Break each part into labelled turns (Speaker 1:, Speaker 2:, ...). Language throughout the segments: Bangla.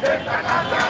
Speaker 1: de esta.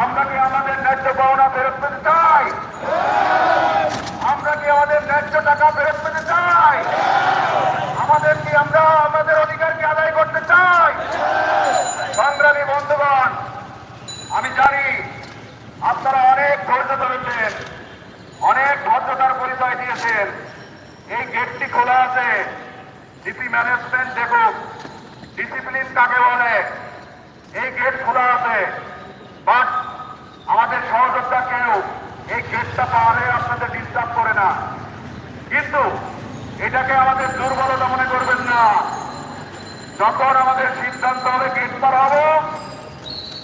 Speaker 1: আমরা কি আমাদের ন্যায্য পাওনা ফেরত পেতে চাই? আমরা কি আমাদের ন্যায্য টাকা ফেরত পেতে চাই? আমাদের কি আমরা আমাদের অধিকারকে আদায় করতে চাই? সংগ্রামী বন্ধুগণ, আমি জানি আপনারা অনেক ধৈর্য ধরেছেন, অনেক ভদ্রতার পরিচয় দিয়েছেন। এই গেটটি খোলা আছে। ডিসি ম্যানেজমেন্ট দেখুক ডিসিপ্লিন কাকে বলে? এই গেট খোলা আছে। বাট আমাদের সহযোদ্ধা কেউ এই গেটটা পারে আপনাদের ডিস্টার্ব করে না। কিন্তু এটাকে আমাদের দুর্বলতা মনে করবেন না। যখন আমাদের সিদ্ধান্ত হবে গেট পার হব,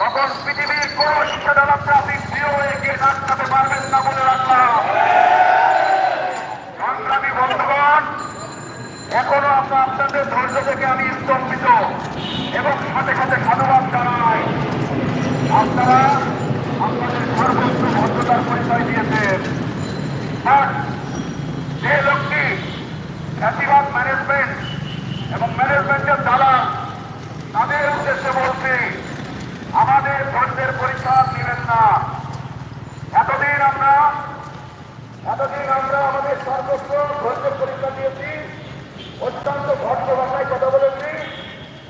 Speaker 1: তখন পৃথিবীর কোন শিক্ষাদানা ট্রাফিক দিয়েও এই গেট আটকাতে পারবেন না বলে রাখলাম। সংগ্রামী বন্ধুগণ, এখনও আপনাদের ধৈর্য থেকে আমি স্তম্ভিত এবং সাথে সাথে সাধুবাদ জানাই আপনারা আপনাদের সর্বোচ্চ ভদ্রতার পরিচয় দিয়েছেন বাট যে লোকটি জাতিবাদ ম্যানেজমেন্ট এবং ম্যানেজমেন্টের দালাল, তাদের উদ্দেশ্যে বলছি, আমাদের ধৈর্যের পরীক্ষা নেবেন না। এতদিন আমরা এতদিন আমরা আমাদের সর্বোচ্চ ধৈর্য পরীক্ষা দিয়েছি, অত্যন্ত ভদ্র ভাষায় কথা বলেছি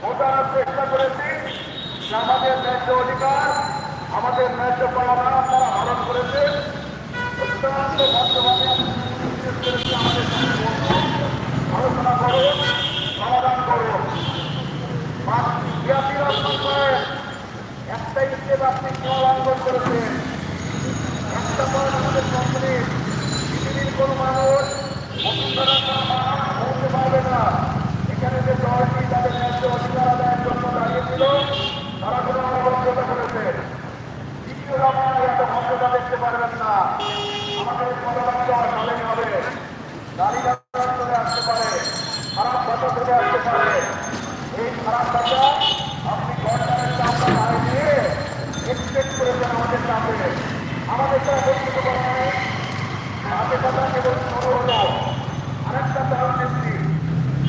Speaker 1: বোঝানোর চেষ্টা করেছি আমাদের ন্যায্য অধিকার, আমাদের ন্যায্য পাওনা তারা হরণ করেছে। অত্যন্ত ভদ্রভাবে আমি নির্দেশ করেছি আমাদের সঙ্গে বসুন, আলোচনা করুন সমাধান বিয়াপি রক্ষণ করেন একটা হিসেবে আপনি সমালঙ্ঘন করেছেন একটা পয়েন্ট আমাদের কোনো মানুষ বসুন্ধরা বলতে না এখানে যে তাদের জন্য তারা কোনো অনবদ্রতা করেছে দ্বিতীয় রকম এত ভদ্রতা পারবেন না আমাদের করেছেন আমাদের চাপে আমাদের তো অবস্থিত করা হয়। মাঝে কথা কেবল শুরু হলো আরেকটা কারণ দেখছি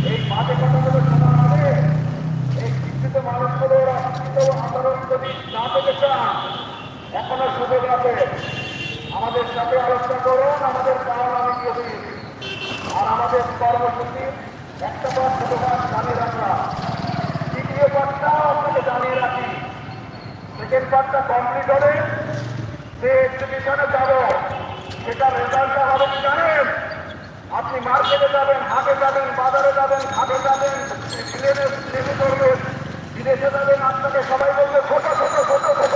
Speaker 1: এই মাঝে কথাগুলো শোনা হবে এই শিক্ষিত মানুষগুলো শিক্ষিত আন্দোলন যদি না পেতে চান এখনও সুযোগ আছে। আমাদের সাথে আলোচনা করুন, আমাদের কারণ আমি আর আমাদের কর্মসূচি একটা বার ছোট কাজ জানিয়ে রাখলাম দ্বিতীয় পাঠটাও আপনাকে জানিয়ে রাখি সেকেন্ড পার্টটা কমপ্লিট হবে। যে এক্সিবিশনে যাব, সেটা রেজাল্টটা হবে কি জানেন? আপনি মার্কেটে যাবেন, হাটে যাবেন, বাজারে যাবেন, ঘাটে যাবেন প্লেনে প্লেনে করবেন, বিদেশে যাবেন, আপনাকে সবাই বলবে ছোট ছোট ছোট ছোট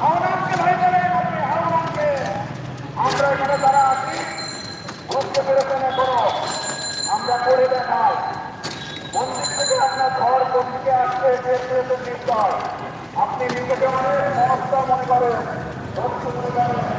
Speaker 1: হাওড়াকে ভাই বলেন আপনি হাওড়াকে আমরা এখানে যারা আছি বুঝতে পেরেছেন এখনও আমরা করে দেখাই মন্দির থেকে আপনার ঘর কোন দিকে আসছে দেখতে তো নির্ভর আপনি নিজেকে মনে মনস্থ মনে করেন। মনে করেন।